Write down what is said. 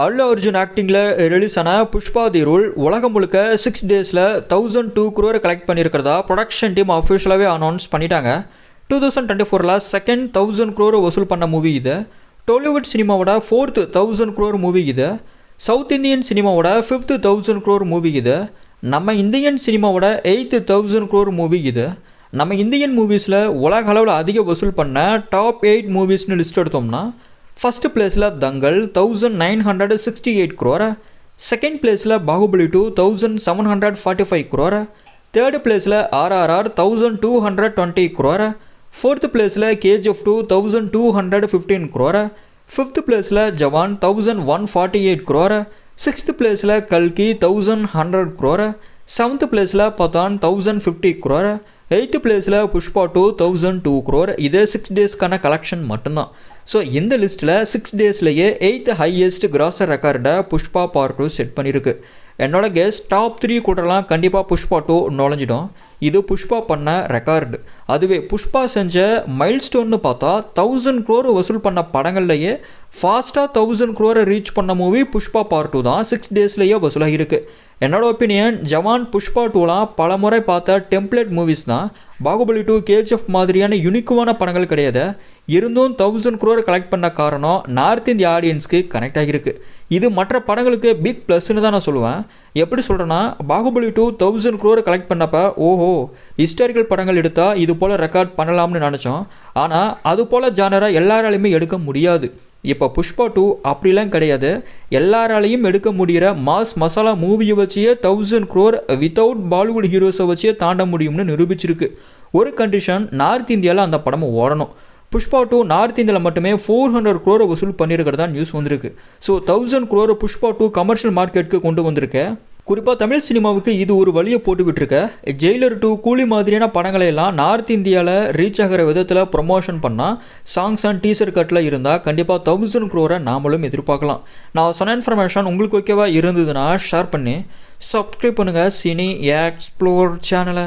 அல்லு Arjun ஆக்டிங்கில் release ஆன Pushpa the rule உலகம் முழுக்க சிக்ஸ் டேஸில் தௌசண்ட் டூ குரோர் கலெக்ட் பண்ணியிருக்கிறதா ப்ரொடக்ஷன் டீம் அஃபிஷியலாகவே அனௌன்ஸ் பண்ணிட்டாங்க. டூ தௌசண்ட் டுவெண்ட்டி ஃபோரில் செகண்ட் தௌசண்ட் குரோர் வசூல் பண்ண மூவி இது. டோலிவுட் சினிமாவோட ஃபோர்த்து தௌசண்ட் குரோர் மூவி இது. சவுத் இந்தியன் சினிமாவோட ஃபிஃப்த்து தௌசண்ட் குரோர் மூவி இது. நம்ம இந்தியன் சினிமாவோட எயித்து தௌசண்ட் குரோர் மூவி இது. நம்ம இந்தியன் மூவிஸில் உலக அளவில் அதிக வசூல் பண்ண டாப் எயிட் மூவிஸ்னு லிஸ்ட் எடுத்தோம்னா ஃபஸ்ட்டு பிளேஸில் Dangal thousand nine hundred sixty eight crore second பிளேஸில் Baahubali two thousand seven hundred forty five crore third பிளேஸில் RRR thousand two hundred twenty crore fourth பிளேஸில் KGF two thousand two hundred fifteen crore fifth பிளேஸில் Jawan thousand one forty eight crore sixth பிளேஸில் கல்கி thousand hundred crore seventh பிளேஸில் Pathaan thousand fifty crore eighth பிளேஸில் Pushpa two thousand two crore இதே six டேஸ்க்கான collection மட்டும்தான். So இந்த லிஸ்ட்டில் சிக்ஸ் டேஸ்லேயே எயித் ஹையஸ்ட் கிராசர் ரெக்கார்டை புஷ்பா பார்ட் டூ செட் பண்ணியிருக்கு என்னோட கெஸ் டாப் த்ரீ கூடலாம் கண்டிப்பாக புஷ்பா டூ நுழைஞ்சிடும். இது புஷ்பா பண்ண ரெக்கார்டு அதுவே புஷ்பா செஞ்ச மைல்ஸ்டோன்னு பார்த்தா தௌசண்ட் க்ரோர் வசூல் பண்ண படங்கள்லையே ஃபாஸ்ட்டாக தௌசண்ட் க்ரோரை ரீச் பண்ண மூவி புஷ்பா பார்ட் டூ தான் சிக்ஸ் டேஸ்லேயே வசூலாகிருக்கு என்னோட ஒப்பீனியன் ஜவான் புஷ்பா டூலாம் பல முறை பார்த்த டெம்ப்ளேட் மூவிஸ் தான். பாகுபலி டூ கேஜிஎஃப் மாதிரியான யுனிக்குவான படங்கள் கிடையாது. இருந்தும் தௌசண்ட் குரோர் கலெக்ட் பண்ண காரணம் நார்த் இந்திய ஆடியன்ஸ்க்கு கனெக்ட் ஆகியிருக்கு. இது மற்ற படங்களுக்கு பிக் ப்ளஸ்ன்னு தான் நான் சொல்லுவேன். எப்படி சொல்கிறேன்னா Baahubali two thousand crore collect பண்ணப்ப ஓஹோ ஹிஸ்டாரிக்கல் படங்கள் எடுத்தால் இது போல் ரெக்கார்ட் பண்ணலாம்னு நினச்சோம். ஆனால் அது போல் ஜானரை எல்லாராலையுமே எடுக்க முடியாது. இப்போ புஷ்பா டூ அப்படிலாம் கிடையாது. எல்லாராலையும் எடுக்க முடிகிற மாஸ் மசாலா மூவியை வச்சே தௌசண்ட் க்ரோர் வித்தவுட் பாலிவுட் ஹீரோஸை வச்சே தாண்ட முடியும்னு நிரூபிச்சிருக்கு. ஒரு கண்டிஷன் நார்த் இந்தியாவில் அந்த படம் ஓடணும். புஷ்பா டூ நார்த் இந்தியாவில் மட்டுமே ஃபோர் ஹண்ட்ரட் குரோரை வசூல் பண்ணியிருக்கிறதா நியூஸ் வந்திருக்கு. ஸோ தௌசண்ட் குரோரை புஷ்பா டூ கமர்ஷியல் மார்க்கெட்டுக்கு கொண்டு வந்திருக்கேன் குறிப்பாக தமிழ் சினிமாவுக்கு இது ஒரு வழியை போட்டு விட்டுருக்க. ஜெயிலர் டூ கூலி மாதிரியான படங்களை எல்லாம் நார்த் இந்தியாவில் ரீச் ஆகிற விதத்தில் ப்ரொமோஷன் பண்ணால் சாங்ஸ் அண்ட் டீசர் கட்டில் இருந்தால் கண்டிப்பாக தௌசண்ட் க்ரோரை நாமளும் எதிர்பார்க்கலாம். நான் சொன்ன இன்ஃபர்மேஷன் உங்களுக்கு ஓகேவா இருந்ததுன்னா ஷேர் பண்ணி. சப்ஸ்கிரைப் பண்ணுங்கள் சினி எக்ஸ்ப்ளோர் சேனலை